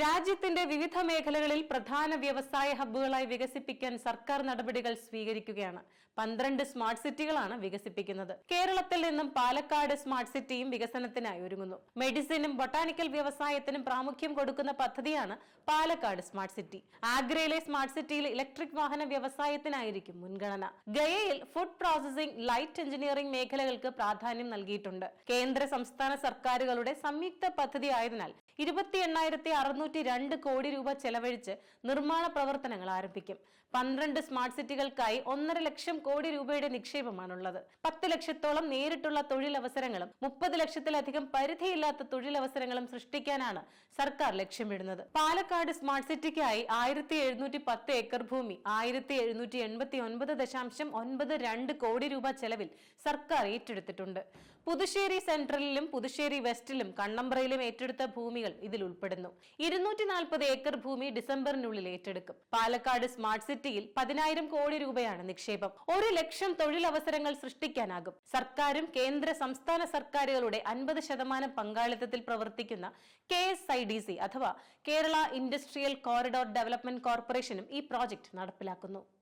രാജ്യത്തിന്റെ വിവിധ മേഖലകളിൽ പ്രധാന വ്യവസായ ഹബ്ബുകളായി വികസിപ്പിക്കാൻ സർക്കാർ നടപടികൾ സ്വീകരിക്കുകയാണ്. പന്ത്രണ്ട് സ്മാർട്ട് സിറ്റികളാണ് വികസിപ്പിക്കുന്നത്. കേരളത്തിൽ നിന്നും പാലക്കാട് സ്മാർട്ട് സിറ്റിയും വികസനത്തിനായി ഒരുങ്ങുന്നു. മെഡിസിനും ബൊട്ടാനിക്കൽ വ്യവസായത്തിനും പ്രാമുഖ്യം കൊടുക്കുന്ന പദ്ധതിയാണ് പാലക്കാട് സ്മാർട്ട് സിറ്റി. ആഗ്രയിലെ സ്മാർട്ട് സിറ്റിയിൽ ഇലക്ട്രിക് വാഹന വ്യവസായത്തിനായിരിക്കും മുൻഗണന. ഗയയിൽ ഫുഡ് പ്രോസസിംഗ് ലൈറ്റ് എഞ്ചിനീയറിംഗ് മേഖലകൾക്ക് പ്രാധാന്യം നൽകിയിട്ടുണ്ട്. കേന്ദ്ര സംസ്ഥാന സർക്കാരുകളുടെ സംയുക്ത പദ്ധതി ആയതിനാൽ ഇരുപത്തി എണ്ണായിരത്തി അറുന്നൂറ്റി രണ്ട് കോടി രൂപ ചെലവഴിച്ച് നിർമ്മാണ പ്രവർത്തനങ്ങൾ ആരംഭിക്കും. പന്ത്രണ്ട് സ്മാർട്ട് സിറ്റികൾക്കായി ഒന്നര ലക്ഷം കോടി രൂപയുടെ നിക്ഷേപമാണുള്ളത്. പത്ത് ലക്ഷത്തോളം നേരിട്ടുള്ള തൊഴിലവസരങ്ങളും മുപ്പത് ലക്ഷത്തിലധികം പരിധിയില്ലാത്ത തൊഴിലവസരങ്ങളും സൃഷ്ടിക്കാനാണ് സർക്കാർ ലക്ഷ്യമിടുന്നത്. പാലക്കാട് സ്മാർട്ട് സിറ്റിക്കായി ആയിരത്തി എഴുന്നൂറ്റി പത്ത് ഏക്കർ ഭൂമി ആയിരത്തി എഴുന്നൂറ്റി എൺപത്തി ഒൻപത് ദശാംശം ഒൻപത് രണ്ട് കോടി രൂപ ചെലവിൽ സർക്കാർ ഏറ്റെടുത്തിട്ടുണ്ട്. പുതുശ്ശേരി സെൻട്രലിലും പുതുശ്ശേരി വെസ്റ്റിലും കണ്ണമ്പ്രയിലും ഏറ്റെടുത്ത ഭൂമികൾ ഇതിൽ ഉൾപ്പെടുന്നു. ഇരുന്നൂറ്റി നാൽപ്പത് ഏക്കർ ഭൂമി ഡിസംബറിനുള്ളിൽ ഏറ്റെടുക്കും. പാലക്കാട് സ്മാർട്ട് സിറ്റിയിൽ പതിനായിരം കോടി രൂപയാണ് നിക്ഷേപം. ഒരു ലക്ഷം തൊഴിലവസരങ്ങൾ സൃഷ്ടിക്കാനാകും. സർക്കാരും കേന്ദ്ര സംസ്ഥാന സർക്കാരുകളുടെ അൻപത് ശതമാനം പങ്കാളിത്തത്തിൽ പ്രവർത്തിക്കുന്ന K S I D C അഥവാ കേരള ഇൻഡസ്ട്രിയൽ കോറിഡോർ ഡെവലപ്മെന്റ് കോർപ്പറേഷനും ഈ പ്രോജക്ട് നടപ്പിലാക്കുന്നു.